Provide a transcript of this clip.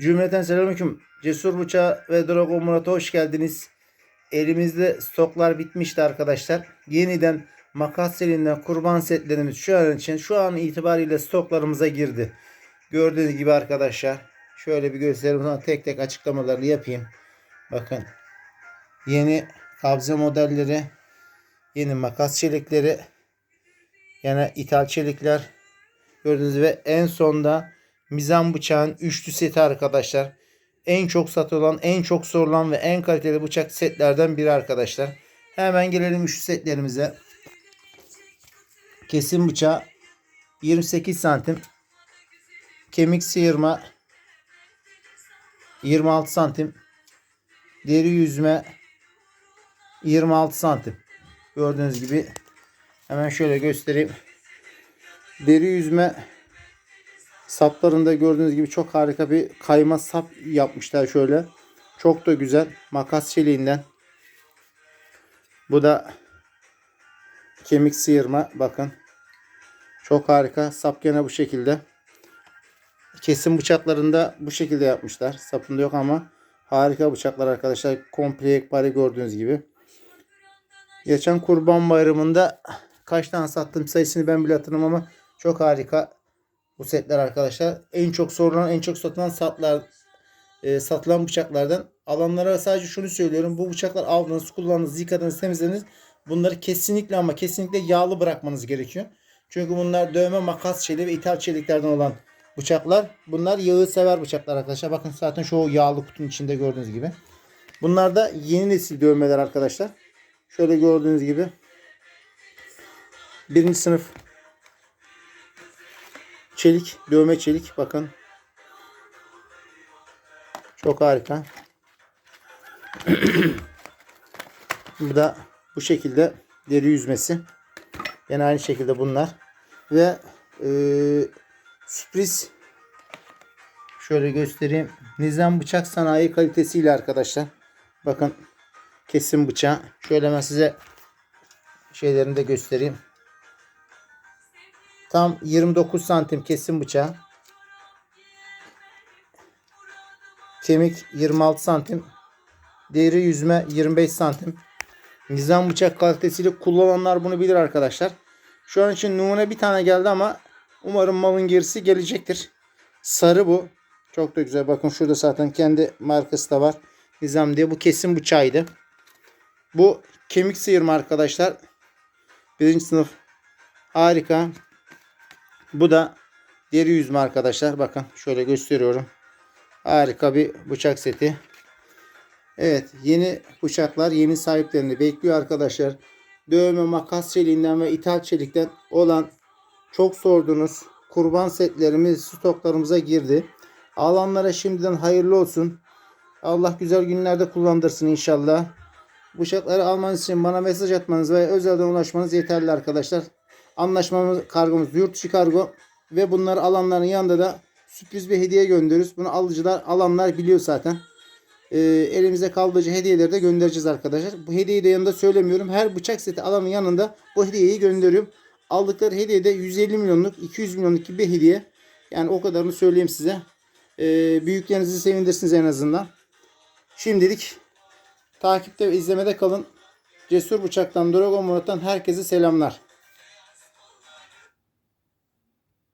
Cümleten selamünaleyküm. Cesur Bıçağı ve Dragon Murat'a hoş geldiniz. Elimizde stoklar bitmişti arkadaşlar. Yeniden makas serinden kurban setlerimiz şu an için şu an itibariyle stoklarımıza girdi. Gördüğünüz gibi arkadaşlar. Şöyle bir göstereyim sonra tek tek açıklamalarını yapayım. Bakın. Yeni kabze modelleri, yeni makas çelikleri, yani ithal çelikler gördüğünüz gibi en sonda mizan bıçağın üçlü seti arkadaşlar. En çok satılan, en çok sorulan ve en kaliteli bıçak setlerden biri arkadaşlar. Hemen gelelim üçlü setlerimize. Kesim bıçağı 28 santim. Kemik sıyırma 26 santim. Deri yüzme 26 santim. Gördüğünüz gibi hemen şöyle göstereyim. Deri yüzme saplarında gördüğünüz gibi çok harika bir kayma sap yapmışlar şöyle. Çok da güzel. Makas çeliğinden. Bu da kemik sıyırma. Bakın. Çok harika. Sap gene bu şekilde. Kesim bıçaklarında bu şekilde yapmışlar. Sapında yok ama harika bıçaklar arkadaşlar. Komple yekpare gördüğünüz gibi. Geçen kurban bayramında kaç tane sattım sayısını ben bile hatırlamam ama çok harika bu setler arkadaşlar. En çok sorulan, en çok satılan satlar e, satılan bıçaklardan. Alanlara sadece şunu söylüyorum. Bu bıçaklar aldınız, kullandınız, yıkadınız, temizlediniz. Bunları kesinlikle ama kesinlikle yağlı bırakmanız gerekiyor. Çünkü bunlar dövme, makas çeliği ve ithal çeliklerden olan bıçaklar. Bunlar yağı sever bıçaklar arkadaşlar. Bakın zaten şu yağlı kutunun içinde gördüğünüz gibi. Bunlar da yeni nesil dövmeler arkadaşlar. Şöyle gördüğünüz gibi. Birinci sınıf çelik, dövme çelik. Bakın. Çok harika. bu da bu şekilde deri yüzmesi. Yine aynı şekilde bunlar. Ve e, sürpriz şöyle göstereyim. Nizam bıçak sanayi kalitesiyle arkadaşlar. Bakın kesim bıçağı. Şöyle ben size şeylerini de göstereyim. Tam 29 santim kesim bıçağı. Kemik 26 santim. Deri yüzme 25 santim. Nizam bıçak kalitesiyle kullananlar bunu bilir arkadaşlar. Şu an için numune bir tane geldi ama umarım malın gerisi gelecektir. Sarı bu. Çok da güzel. Bakın şurada zaten kendi markası da var. Nizam diye. Bu kesim bıçağıydı. Bu kemik sıyırma arkadaşlar. Birinci sınıf. Harika. Bu da deri yüzme arkadaşlar. Bakın şöyle gösteriyorum. Harika bir bıçak seti. Evet yeni bıçaklar yeni sahiplerini bekliyor arkadaşlar. Dövme makas çeliğinden ve ithal çelikten olan çok sorduğunuz kurban setlerimiz stoklarımıza girdi. Alanlara şimdiden hayırlı olsun. Allah güzel günlerde kullandırsın inşallah. Bıçakları almanız için bana mesaj atmanız ve özelden ulaşmanız yeterli arkadaşlar. Anlaşmamız kargomuz yurt dışı kargo ve bunları alanların yanında da sürpriz bir hediye gönderiyoruz. Bunu alıcılar alanlar biliyor zaten. Ee, elimize kaldıcı hediyeleri de göndereceğiz arkadaşlar. Bu hediyeyi de yanında söylemiyorum. Her bıçak seti alanın yanında bu hediyeyi gönderiyorum. Aldıkları hediye de 150 milyonluk 200 milyonluk gibi bir hediye. Yani o kadarını söyleyeyim size. Ee, büyüklerinizi sevindirsiniz en azından. Şimdilik takipte ve izlemede kalın. Cesur Bıçak'tan Dragon Murat'tan herkese selamlar.